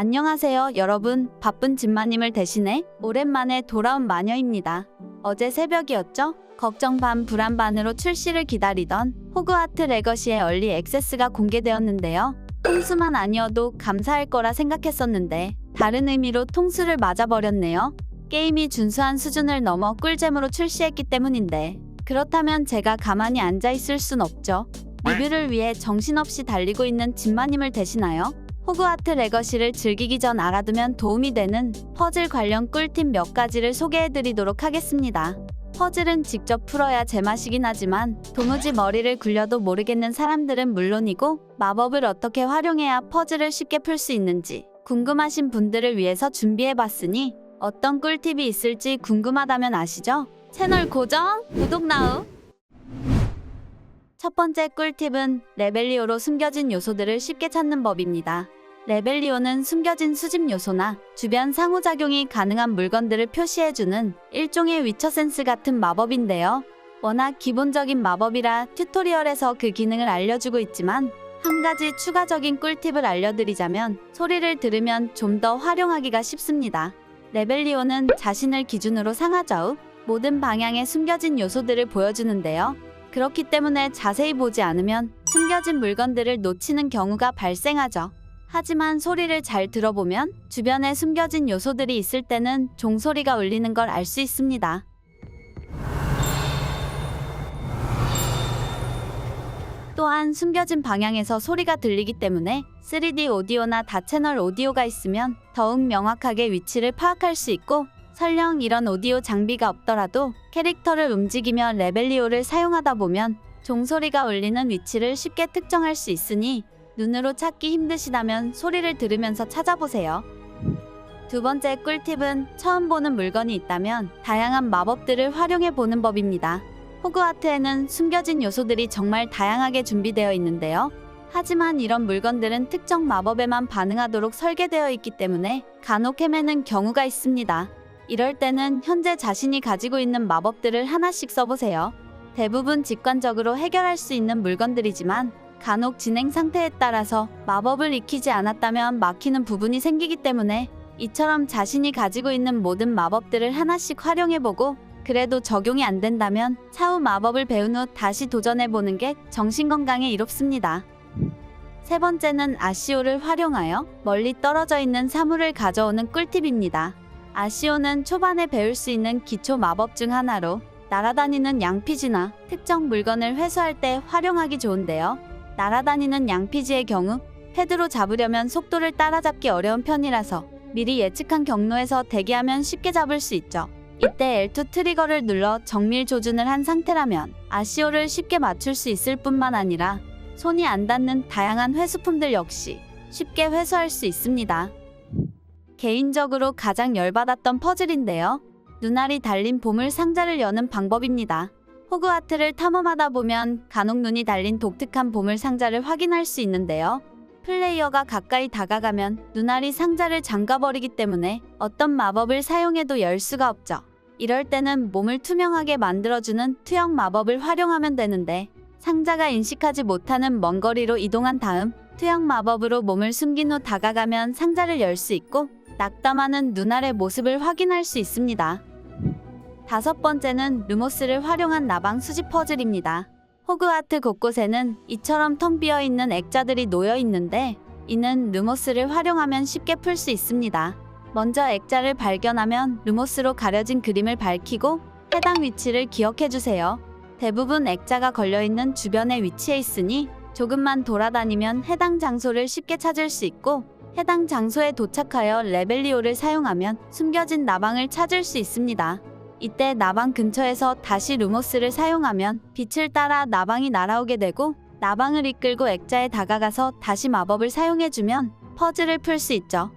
안녕하세요, 여러분. 바쁜 집마님을 대신해 오랜만에 돌아온 마녀입니다. 어제 새벽이었죠? 걱정 반 불안 반으로 출시를 기다리던 호그와트 레거시의 얼리 액세스가 공개되었는데요. 통수만 아니어도 감사할 거라 생각했었는데 다른 의미로 통수를 맞아버렸네요. 게임이 준수한 수준을 넘어 꿀잼으로 출시했기 때문인데 그렇다면 제가 가만히 앉아 있을 순 없죠. 리뷰를 위해 정신없이 달리고 있는 진마님을 대신하여 호그와트 레거시를 즐기기 전 알아두면 도움이 되는 퍼즐 관련 꿀팁 몇 가지를 소개해드리도록 하겠습니다. 퍼즐은 직접 풀어야 제맛이긴 하지만 도무지 머리를 굴려도 모르겠는 사람들은 물론이고 마법을 어떻게 활용해야 퍼즐을 쉽게 풀 수 있는지 궁금하신 분들을 위해서 준비해봤으니 어떤 꿀팁이 있을지 궁금하다면 아시죠? 채널 고정, 구독 나우! 첫 번째 꿀팁은 레벨리오로 숨겨진 요소들을 쉽게 찾는 법입니다. 레벨리오는 숨겨진 수집 요소나 주변 상호작용이 가능한 물건들을 표시해주는 일종의 위쳐 센스 같은 마법인데요. 워낙 기본적인 마법이라 튜토리얼에서 그 기능을 알려주고 있지만 한 가지 추가적인 꿀팁을 알려드리자면 소리를 들으면 좀 더 활용하기가 쉽습니다. 레벨리오는 자신을 기준으로 상하좌우 모든 방향에 숨겨진 요소들을 보여주는데요. 그렇기 때문에 자세히 보지 않으면 숨겨진 물건들을 놓치는 경우가 발생하죠. 하지만 소리를 잘 들어보면 주변에 숨겨진 요소들이 있을 때는 종소리가 울리는 걸 알 수 있습니다. 또한 숨겨진 방향에서 소리가 들리기 때문에 3D 오디오나 다채널 오디오가 있으면 더욱 명확하게 위치를 파악할 수 있고 설령 이런 오디오 장비가 없더라도 캐릭터를 움직이며 레벨리오를 사용하다 보면 종소리가 울리는 위치를 쉽게 특정할 수 있으니 눈으로 찾기 힘드시다면 소리를 들으면서 찾아보세요. 두 번째 꿀팁은 처음 보는 물건이 있다면 다양한 마법들을 활용해 보는 법입니다. 호그와트에는 숨겨진 요소들이 정말 다양하게 준비되어 있는데요. 하지만 이런 물건들은 특정 마법에만 반응하도록 설계되어 있기 때문에 간혹 헤매는 경우가 있습니다. 이럴 때는 현재 자신이 가지고 있는 마법들을 하나씩 써보세요. 대부분 직관적으로 해결할 수 있는 물건들이지만 간혹 진행 상태에 따라서 마법을 익히지 않았다면 막히는 부분이 생기기 때문에 이처럼 자신이 가지고 있는 모든 마법들을 하나씩 활용해보고 그래도 적용이 안 된다면 차후 마법을 배운 후 다시 도전해보는 게 정신건강에 이롭습니다. 세 번째는 아시오를 활용하여 멀리 떨어져 있는 사물을 가져오는 꿀팁입니다. 아시오는 초반에 배울 수 있는 기초 마법 중 하나로 날아다니는 양피지나 특정 물건을 회수할 때 활용하기 좋은데요. 날아다니는 양피지의 경우 헤드로 잡으려면 속도를 따라잡기 어려운 편이라서 미리 예측한 경로에서 대기하면 쉽게 잡을 수 있죠. 이때 L2 트리거를 눌러 정밀 조준을 한 상태라면 아시오를 쉽게 맞출 수 있을 뿐만 아니라 손이 안 닿는 다양한 회수품들 역시 쉽게 회수할 수 있습니다. 개인적으로 가장 열받았던 퍼즐인데요. 눈알이 달린 보물 상자를 여는 방법입니다. 호그와트를 탐험하다 보면 간혹 눈이 달린 독특한 보물 상자를 확인할 수 있는데요. 플레이어가 가까이 다가가면 눈알이 상자를 잠가버리기 때문에 어떤 마법을 사용해도 열 수가 없죠. 이럴 때는 몸을 투명하게 만들어주는 투영 마법을 활용하면 되는데 상자가 인식하지 못하는 먼 거리로 이동한 다음 투영 마법으로 몸을 숨긴 후 다가가면 상자를 열 수 있고 낙담하는 눈알의 모습을 확인할 수 있습니다. 다섯 번째는 루모스를 활용한 나방 수집 퍼즐입니다. 호그와트 곳곳에는 이처럼 텅 비어 있는 액자들이 놓여 있는데 이는 루모스를 활용하면 쉽게 풀 수 있습니다. 먼저 액자를 발견하면 루모스로 가려진 그림을 밝히고 해당 위치를 기억해 주세요. 대부분 액자가 걸려 있는 주변에 위치해 있으니 조금만 돌아다니면 해당 장소를 쉽게 찾을 수 있고 해당 장소에 도착하여 레벨리오를 사용하면 숨겨진 나방을 찾을 수 있습니다. 이때 나방 근처에서 다시 루모스를 사용하면 빛을 따라 나방이 날아오게 되고 나방을 이끌고 액자에 다가가서 다시 마법을 사용해주면 퍼즐을 풀 수 있죠.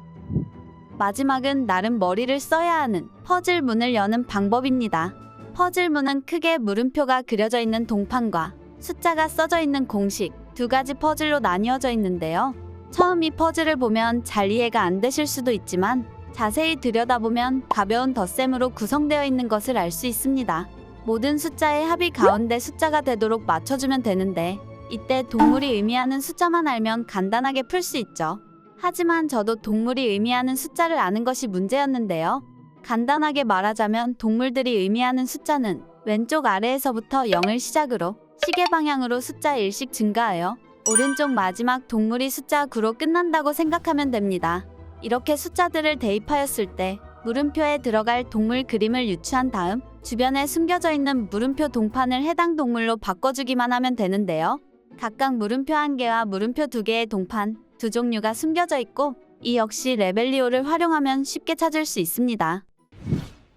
마지막은 나름 머리를 써야 하는 퍼즐 문을 여는 방법입니다. 퍼즐 문은 크게 물음표가 그려져 있는 동판과 숫자가 써져 있는 공식 두 가지 퍼즐로 나뉘어져 있는데요. 처음 이 퍼즐을 보면 잘 이해가 안 되실 수도 있지만 자세히 들여다보면 가벼운 덧셈으로 구성되어 있는 것을 알 수 있습니다. 모든 숫자의 합이 가운데 숫자가 되도록 맞춰주면 되는데 이때 동물이 의미하는 숫자만 알면 간단하게 풀 수 있죠. 하지만 저도 동물이 의미하는 숫자를 아는 것이 문제였는데요. 간단하게 말하자면 동물들이 의미하는 숫자는 왼쪽 아래에서부터 0을 시작으로 시계 방향으로 숫자 1씩 증가하여 오른쪽 마지막 동물이 숫자 9로 끝난다고 생각하면 됩니다. 이렇게 숫자들을 대입하였을 때 물음표에 들어갈 동물 그림을 유추한 다음 주변에 숨겨져 있는 물음표 동판을 해당 동물로 바꿔주기만 하면 되는데요. 각각 물음표 한 개와 물음표 두 개의 동판 두 종류가 숨겨져 있고 이 역시 레벨리오를 활용하면 쉽게 찾을 수 있습니다.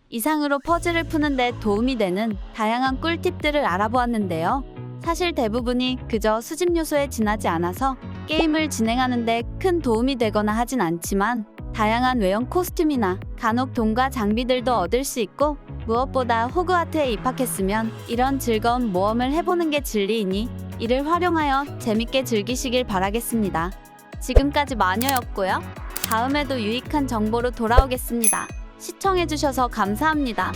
이상으로 퍼즐을 푸는데 도움이 되는 다양한 꿀팁들을 알아보았는데요. 사실 대부분이 그저 수집 요소에 지나지 않아서 게임을 진행하는데 큰 도움이 되거나 하진 않지만 다양한 외형 코스튬이나 간혹 돈과 장비들도 얻을 수 있고 무엇보다 호그와트에 입학했으면 이런 즐거운 모험을 해보는 게 진리이니 이를 활용하여 재밌게 즐기시길 바라겠습니다. 지금까지 마녀였고요. 다음에도 유익한 정보로 돌아오겠습니다. 시청해주셔서 감사합니다.